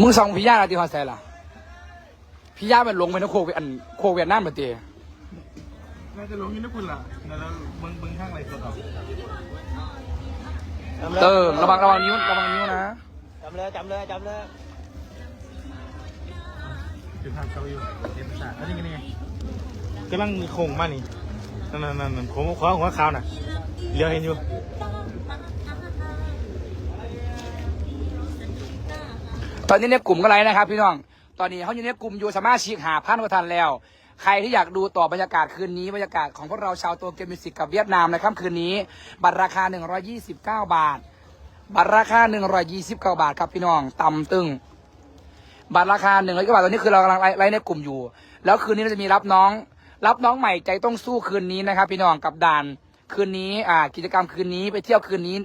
มึงส่องพี่ย่าอะไรที่ฮอดใส่ล่ะพี่ย่ามันลงไปนะโคกเวียนโคกเวียดนามมาเตะ น่าจะลงอยี่นะคุณล่ะแล้วเบิ้งเบิ้งข้างไรสดเอาเออระวังระวังนิ้วระวังนิ้วนะจำเลยจำเลยจำเลยถึงทางเกาอยู่เต็มสาแล้วนี่ไงนี่ไงกำลังโค้งมานี่นั่นนั่นนั่นโค้งขวาหัวขาวน่ะเลี้ยวเห็นอยู่ตอนนี้เนี่ยกลุ่มก็ไรนะครับพี่น้อง ตอนนี้เขาอยู่ในกลุ่มอยู่สามารถชีกหาพันกว่าทันแล้ว ใครที่อยากดูต่อบรรยากาศคืนนี้บรรยากาศของพวกเราชาวตัวเกมมิวสิกกับเวียดนามในค่ำคืนนี้ บัตรราคา 129 บาท บัตรราคา 129 บาทครับพี่น้องต่ำตึงบัตรราคา1นึ่งร้อยกว่าบาทตอนนี้คือเรากำลังไล่ในกลุ่มอยู่ แล้วคืนนี้เราจะมีรับน้อง รับน้องใหม่ใจต้องสู้คืนนี้นะครับ พี่น้องกับด่านคืนนี้อ่ากิจกรรมคืนนี้ไปเที่ยวคืนนี้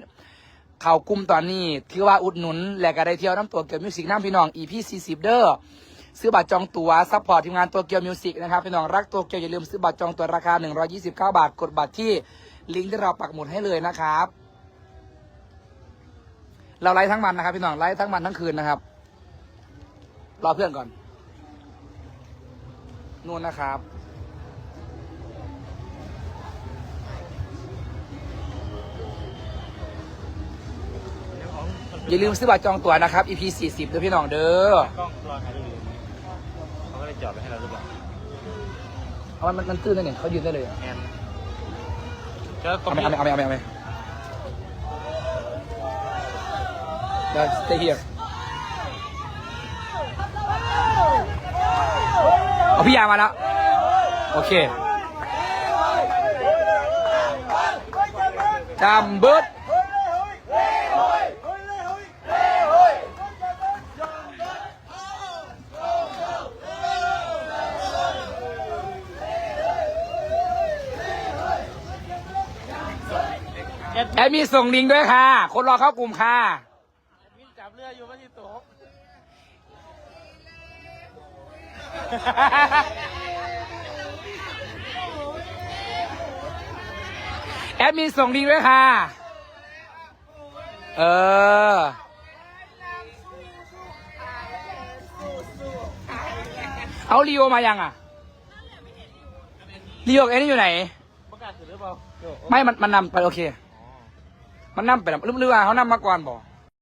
เข่ากลุ่มตอนนี้ถือว่าอุดหนุน และก็ได้เที่ยวน้ำตัวเกียวมิวสิกน้ำพี่น้อง EP 40เด้อ ซื้อบัตรจองตั๋วซัพพอร์ตทีมงานตัวเกียวมิวสิกนะครับพี่น้องรักตัวเกียวอย่าลืมซื้อบัตรจองตั๋วราคา 129 บาท กดบัตรที่ลิงก์ที่เราปักหมุดให้เลยนะครับ เราไลฟ์ทั้งวันนะครับพี่น้องไลฟ์ทั้งวันทั้งคืนนะครับรอเพื่อนก่อนนู่นนะครับอย่าลืมซื้อบัตรจองตั๋วนะครับ EP 40ด้วยพี่น้องเด้อกล้องรอถ่ายรูป จอดไปให้เราหรือเปล่าเอามันมันมันตื้นได้เนี่ยเขายืนได้เลยอะแอนก็ตรเอางไปนี้เอาไปเอาไปเอาไปเอาไปเดี๋ยว stay here เอาพี่ยามาแล้ว โอเคจำเบิด แอดมีส่งลิงก์ด้วยค่ะ คนรอเข้ากลุ่มค่ะมินจับเรืออยู่ว่าที่โต๊ะแอดมินส่งลิงก์ด้วยค่ะ เออ เอาลีโอมายังอะลีโอกับไอ้นี่อยู่ไหน ประกาศถือหรือเปล่า ไม่ มันมันนำไปโอเค มันนำไปแล้วหรือหรือว่าเขานำมาก่อนบอก